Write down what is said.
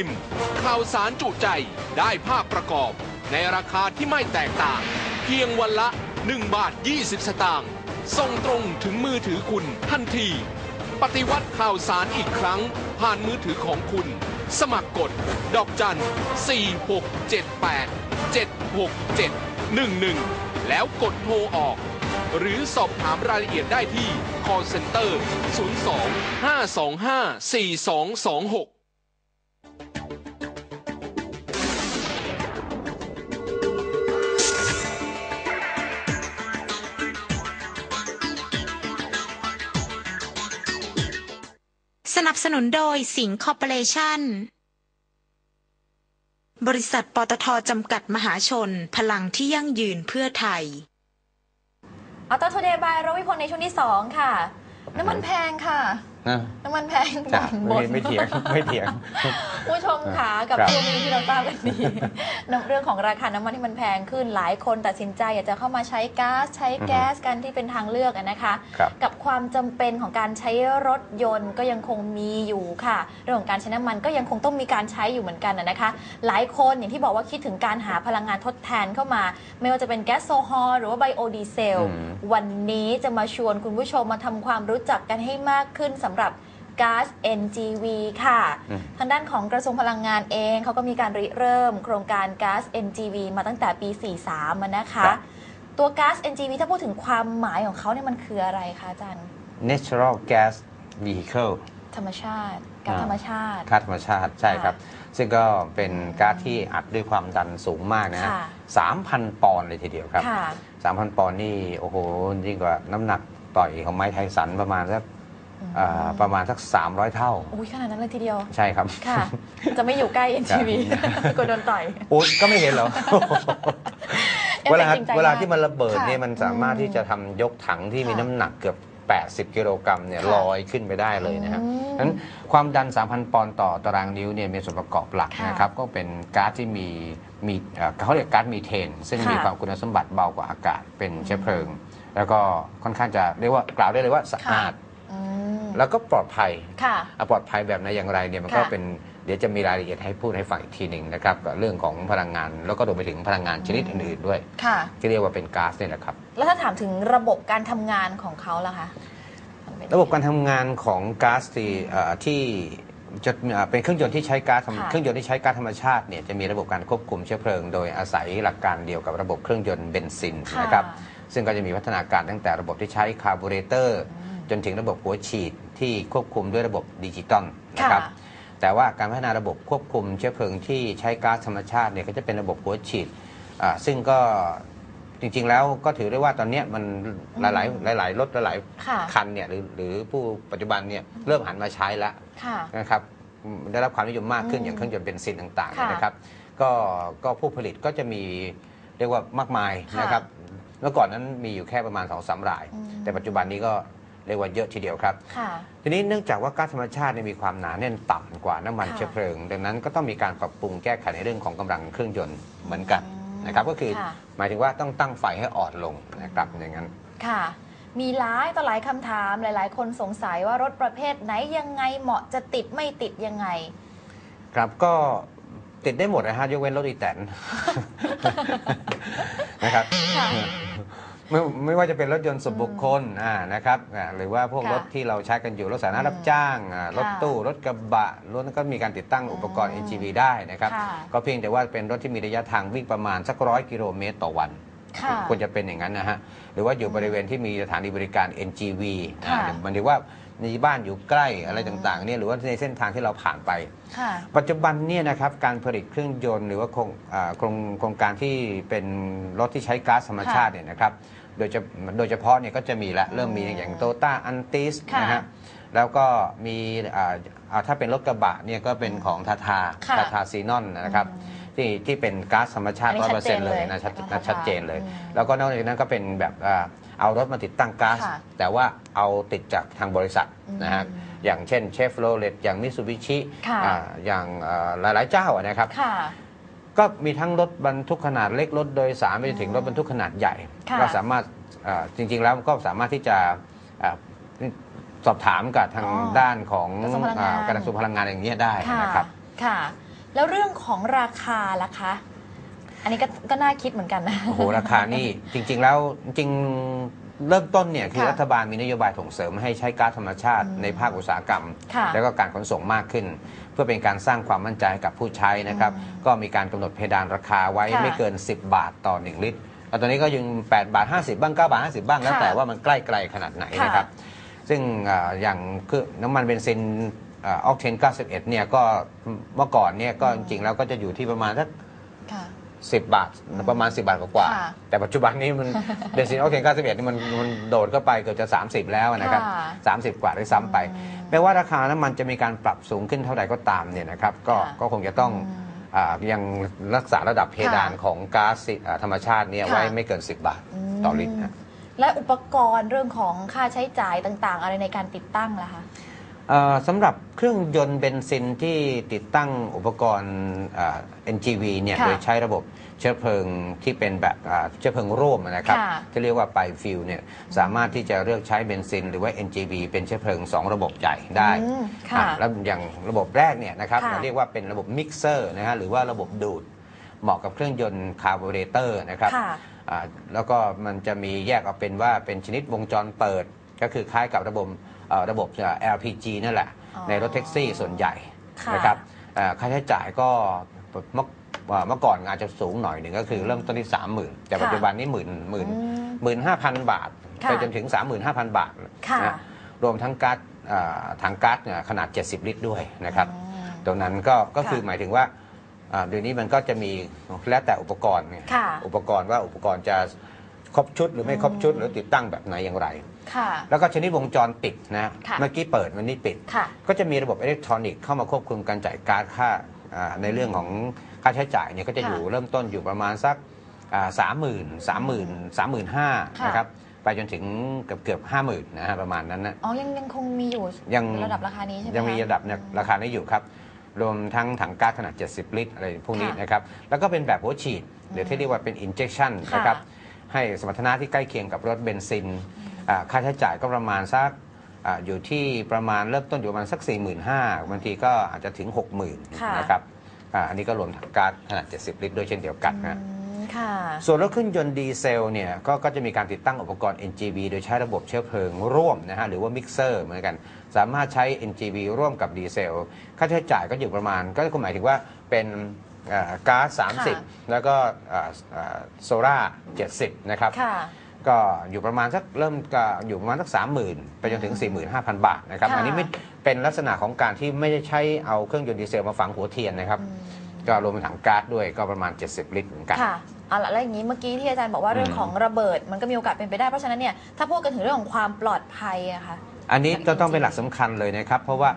พิมพ์ข่าวสารจุใจได้ภาพประกอบ ในราคาที่ไม่แตกต่าง เพียงวันละ 1 บาท 20 สตางค์ส่งตรงถึงมือถือคุณทันที ปฏิวัติข่าวสารอีกครั้ง ผ่านมือถือของคุณ สมัครกด ดอกจัน 4678 767 11 แล้วกดโทรออก หรือสอบถามรายละเอียดได้ที่ call center 02 525 4226 นับสนุนโดยสิงห์คอร์ปอเรชั่น บริษัทปตทจำกัดมหาชน พลังที่ยั่งยืนเพื่อไทยออโต้ทูเดย์บายรวิพลในช่วงที่ 2 ค่ะ น้ำมันแพงค่ะ นะน้ำมันแพงจ้ะบ่นไม่ไม่เถียงไม่เถียง ผู้ชมค่ะกับครับช่วงนี้ที่เราทราบกันดีนำเรื่องของราคาน้ำมันที่มันแพงขึ้นหลายคนตัดสินใจอยากจะเข้ามาใช้ก๊าซใช้แก๊สกันที่เป็นทางเลือกอะนะคะครับกับความจำเป็นของการใช้รถยนต์ก็ยังคงมีอยู่ค่ะ เรื่องของการใช้น้ำมันก็ยังคงต้องมีการใช้อยู่เหมือนกันอะนะคะ หลายคนอย่างที่บอกว่าคิดถึงการหาพลังงานทดแทนเข้ามา ไม่ว่าจะเป็นแก๊สโซฮอลหรือว่าไบโอดีเซลอืมวันนี้จะมาชวนคุณผู้ชมมาทำความรู้จักกันให้มากขึ้นสำหรับก๊าซ NGV ค่ะอืมทางด้านของกระทรวงพลังงานเองเขาก็มีการริเริ่มโครงการก๊าซ NGV มาตั้งแต่ปี 43มานะคะ ตัวก๊าซ NGV ถ้าพูดถึงความหมายของเขาเนี่ยมันคืออะไรคะอาจารย์ natural gas vehicle ธรรมชาติก๊าซอ่าธรรมชาติก๊าซธรรมชาติใช่ครับ ซึ่งก็เป็นก๊าซที่อัดด้วยความดันสูงมากนะฮะค่ะสามพันปอนด์เลยทีเดียวครับค่ะสามพันปอนด์นี่โอ้โหยิ่งกว่าน้ำหนักต่อยของไม้ไทสันประมาณสักอืมอ่า ประมาณสัก 300 เท่าอุ้ยขนาดนั้นเลยทีเดียว ใช่ครับ ค่ะ จะไม่อยู่ใกล้ NGV กลัวโดนต่อยโอ้ยก็ไม่เห็นเหรอเอฟเวเฟลากต์จริงใจเวลามกที่มันระเบิดค่ะเนี่ยมันสามารถอืมที่จะทำยกถังที่มีค่ะน้ำหนักเกือบ 80 กิโลกรัมเนี่ยค่ะลอยขึ้นไปได้เลยนะฮะอืมนั้นความดัน 3,000 ปอนด์ต่อตารางนิ้วเนี่ยมีส่วนประกอบหลักค่ะนะครับ ก็เป็นก๊าซที่มีมีเอ่อเขาเรียกก๊าซมีเทน ซึ่งค่ะมีความคุณสมบัติเบากว่าอากาศเป็นเชื้อเพลิง แล้วก็ค่อนข้างจะเรียกว่ากล่าวได้เลยว่าสะอาดอืม แล้วก็ปลอดภัยค่ะอะ ปลอดภัยแบบไหนอย่างไรเนี่ยมันก็ค่ะเป็นเดี๋ยวจะมีรายละเอียดให้พูดให้ฟังอีกทีหนึ่งนะครับกับเรื่องของพลังงาน แล้วก็รวมไปถึงพลังงานชนิดอื่นๆด้วย ค่ะ ที่เรียกว่าเป็นก๊าซเนี่ยแหละครับ แล้วถ้าถามถึงระบบการทำงานของเขาล่ะคะมันเป็น ระบบการทำงานของก๊าซที่เอ่อที่จะเอ่อเป็นเครื่องยนต์ที่ใช้ก๊าซธรรมค่ะ เครื่องยนต์ที่ใช้ก๊าซธรรมชาติเนี่ยจะมีระบบการควบคุมเชื้อเพลิง โดยอาศัยหลักการเดียวกับระบบเครื่องยนต์เบนซินค่ะ นะครับซึ่งก็จะมีพัฒนาการตั้งแต่ระบบที่ใช้คาร์บูเรเตอร์ อืม จนถึงระบบหัวฉีดที่ควบคุมด้วยระบบดิจิตอลนะครับค่ะแต่ว่าการพัฒนาระบบควบคุมเชื้อเพลิงที่ใช้ก๊าซธรรมชาติเนี่ยก็จะเป็นระบบหัวฉีดอ่าซึ่งก็จริงๆแล้วก็ถือได้ว่าตอนเนี้ยมันหลายๆหลายๆรถหลายค่ะๆคันเนี่ยหรือหรือผู้ปัจจุบันเนี่ยเริ่มหันมาใช้แล้ว ค่ะ นะครับอืมได้รับความนิยมมากขึ้นอืมอย่างเครื่องยนต์เบนซินต่างๆค่ะเนี่ยนะครับก็ก็ผู้ผลิตก็จะมีเรียกว่ามากมายค่ะนะครับเมื่อก่อนนั้นมีอยู่แค่ประมาณ2อสาราย อืมแต่ปัจจุบันนี้ก็ เรียกว่าเยอะทีเดียวครับค่ะทีนี้เนื่องจากว่าก๊าซธรรมชาติเนี่ยมีความหนาแน่นต่ำกว่าน้ำมันค่ะเชื้อเพลิง ดังนั้นก็ต้องมีการปรับปรุงแก้ไขในเรื่องของกำลังเครื่องยนต์เหมือนกันอืมนะครับก็คือค่ะหมายถึงว่าต้องตั้งไฟให้อ่อนลงนะครับอย่างนั้นค่ะมีหลายต่อหลายคำถามหลาย ๆ คนสงสัยว่ารถประเภทไหนยังไงเหมาะจะติดไม่ติดยังไง ครับก็ติดได้หมดนะฮะยกเว้นรถอีแตนนะครับค่ะ ไม่ไม่ว่าจะเป็นรถยนต์ส่วนบุคคลอ่านะครับอ่าหรือว่าพวกค่ะรถที่เราใช้กันอยู่รถสาธารณะอืมรับจ้างอ่ารถค่ะตู้รถกระบะรถนั้นก็มีการติดตั้งอุปกรณ์อืม NGV ได้นะครับค่ะ ก็เพียงแต่ว่าเป็นรถที่มีระยะทางวิ่งประมาณสักร้อยกิโลเมตรต่อวัน ค่ะ ควรจะเป็นอย่างนั้นนะฮะ หรือว่าอยู่บริเวณที่มีสถานีบริการ NGV ค่ะอ่าหมันถือว่ามีบ้านอยู่ใกล้อะไรต่างๆเนี่ยหรือว่าในเส้นทางที่เราผ่านไป ค่ะ ปัจจุบันเนี่ยนะครับการผลิตเครื่องยนต์หรือว่าโครงอ่าโครงโครงการที่เป็นรถที่ใช้ก๊าซธรรมชาติเนี่ยนะครับ โดยเฉโดยเฉพาะเนี่ยก็จะมีละเริ่มมีอย่างโตต้าอันติสค่ะนะฮะแล้วก็มีอ่าอ่าถ้าเป็นรถกระบะเนี่ยก็เป็นของทาทาค่ะทาทาซีนอนนะครับที่ที่เป็นก๊าซธรรมชาติอันนี้ร้อยเปอร์เซ็นต์ชัดเจนเลยเลยนะชัดของนะ Tata ชัดเจนเลย อืมแล้วก็นอกจากนั้นก็เป็นแบบอ่าเอารถมาติดตั้งก๊าซค่ะแต่ว่าเอาติดจากทางบริษัทนะฮะอืมอย่างเช่นเชฟโรเลตอย่างมิตซูบิชิค่ะ อย่างเอ่อหลายๆเจ้าอะนะครับ ค่ะ ก็มีทั้งรถบรรทุกขนาดเล็กรถโดยสารไปจนถึงรถบรรทุกขนาดใหญ่ ค่ะ ก็สามารถเอ่อจริง ๆ แล้วก็สามารถที่จะเอ่อสอบถามกับทางอ๋อด้านของกระทรวงพลังงาน เอ่อกระทรวงพลังงานอย่างนี้ยได้ค่ะนะครับ ค่ะ แล้วเรื่องของราคาล่ะคะ อันนี้ก็ก็น่าคิดเหมือนกันนะ โอ้โหราคานี่จริง ๆ แล้วจริงๆเริ่มต้นเนี่ยคือค่ะรัฐบาลมีนโยบายส่งเสริมให้ใช้ก๊าซธรรมชาติอืมในภาคอุตสาหกรรมค่ะแล้วก็การขนส่งมากขึ้น เพื่อเป็นการสร้างความมั่นใจให้กับผู้ใช้นะครับอืมก็มีการกำหนดเพดานราคาไว้ค่ะไม่เกิน 10 บาทต่อ 1 ลิตรแล้วตอนนี้ก็ยัง 8 บาท 50 บ้าง 9 บาท 50 บ้างแล้วค่ะแต่ว่ามันใกล้ไกลขนาดไหนค่ะนะครับซึ่งอ่าอย่างคือน้ำมันเบนซินออกเทน91เนี่ยก็เมื่อก่อนเนี่ยก็จริงๆแล้วก็จะอยู่ที่ประมาณสักค่ะ 10 บาทประมาณ 10 บาทกว่าๆค่ะแต่ปัจจุบันนี้มันเบนซินออกเทน91นี่มันมันโดดเข้าไปเกือบจะ 30 แล้วนะครับ ค่ะ30 กว่าด้วยซ้ำไป อืม แม้ว่าราคาน้ำมันจะมีการปรับสูงขึ้นเท่าไหร่ก็ตามเนี่ยนะครับก็ค่ะก็คงจะต้องอืมอายังรักษาระดับเพดานค่ะของก๊าซอ่าธรรมชาติเนี่ยค่ะ ไว้ไม่เกิน 10 บาทต่อลิตรนะและอุปกรณ์เรื่องของค่าใช้จ่ายต่าง ๆ อะไรในการติดตั้งล่ะคะเอ่อ สำหรับเครื่องยนต์เบนซินที่ติดตั้งอุปกรณ์อ่า NGV เนี่ยค่ะโดยใช้ระบบเชื้อเพลิงที่เป็นแบบอ่าเชื้อเพลิงร่วมนะครับค่ะที่เรียกว่าไ i ฟิลเนี่ยสามารถที่จะเลือกใช้เบนซิน หรือว่า NGV เป็นเชื้อเพลิง 2 ระบบใหญ่ได้อืมค่ะอะแล้วอย่างระบบแรกเนี่ยนะครับค่ะ เราเรียกว่าเป็นระบบมิกเซอร์นะฮะหรือว่าระบบดูด เหมาะกับเครื่องยนต์คาร์บูเรเตอร์นะครับ ค่ะ อ่าแล้วก็มันจะมีแยกออกเป็นว่าเป็นชนิดวงจรเปิด ก็คือคล้ายกับระบบเอ่อ ระบบ LPG นั่นแหละอ๋อในรถแท็กซี่ส่วนใหญ่ค่ะนะครับเอ่อค่าใช้จ่ายก็เมื่อเอ่อเมื่อก่อนอาจจะสูงหน่อยหนึ่งก็คือเริ่มต้นที่ 30,000 แต่ปัจจุบันนี้หมื่นหมื่นอืมหมื่นห้าพันบาทค่ะไปจนถึง 35,000 บาทค่ะนะรวมทั้งก๊าซเอ่อถังก๊าซเนี่ยขนาด 70 ลิตรด้วยนะครับอืมตรงนั้นก็ก็ค่ะคือหมายถึงว่าอ่าเดี๋ยวนี้มันก็จะมีแล้วแต่อุปกรณ์ไงค่ะอุปกรณ์ว่าอุปกรณ์จะครบชุดหรือไม่ครบชุดหรือติดตั้งแบบไหนอย่างไรค่ะ แล้วก็ชนิดวงจรปิดนะค่ะเมื่อกี้เปิดวันนี้ปิดค่ะก็จะมีระบบอิเล็กทรอนิกส์เข้ามาควบคุมการจ่ายการค่าอ่าในเรื่องของค่าใช้จ่ายเนี่ยก็จะค่ะอยู่เริ่มต้นอยู่ประมาณสักสามหมื่นสามหมื่นสามหมื่นห้าค่ะนะครับไปจนถึงเกือบเกือบห้าหมื่นนะฮะประมาณนั้นนะอ๋อยังยังคงมีอยู่ยังระดับราคานี้ใช่ไหมยังมีคระดับเนี่ยราคานี้อยู่ครับ รวมทั้งถังก๊าซขนาด 70 ลิตรอะไรพวกนี้ค่ะนะครับแล้วก็เป็นแบบหัวฉีดหรือที่เรียกว่าเป็น injection ค่ะนะครับให้สมรรถนะที่ใกล้เคียงกับรถเบนซินอ่า ค่าใช้จ่ายก็ประมาณสักอ่าอยู่ที่ประมาณเริ่มต้นอยู่ประมาณสัก 4 5 0 0 0บางทีก็อาจจะถึงค่ะ60,000นะครับอ่าอันนี้ก็รวมถังก๊าซขนาด 70 ลิตรด้วยเช่นเดียวกันนะอืมค่ะส่วนรถเครื่องยนต์ดีเซลเนี่ยกก็จะมีการติดตั้งอุปกรณ์ NGV โดยใช้ระบบเชื้อเพลิงร่วมนะฮะหรือว่ามิกเซอร์เหมือนกัน สามารถใช้ NGV ร่วมกับดีเซล ค่าใช้จ่ายก็อยู่ประมาณ ก็หมายถึงว่าเป็นเอ่อก๊าซค่ะ30 แล้วก็เอ่อเอ่อโซล่า70 นะครับค่ะ ก็อยู่ประมาณสักเริ่มก็อยู่ประมาณสัก30,000ไปจนถึง 45,000 บาทนะครับ ค่ะ อันนี้ไม่เป็นลักษณะของการที่ไม่ได้ใช้เอาเครื่องยนต์ดีเซลมาฝังหัวเทียนนะครับอืมก็รวมเป็นถังก๊าซด้วยก็ประมาณ 70 ลิตรเหมือนกัน ค่ะเอาละแล้วอย่างนี้เมื่อกี้ที่อาจารย์บอกว่าเรื่องอืม ของระเบิดมันก็มีโอกาสเป็นไปได้เพราะฉะนั้นเนี่ยถ้าพูดกันถึงเรื่องของความปลอดภัยอะค่ะอันนี้จะต้องเป็นหลักสำคัญเลยนะครับ เพราะว่า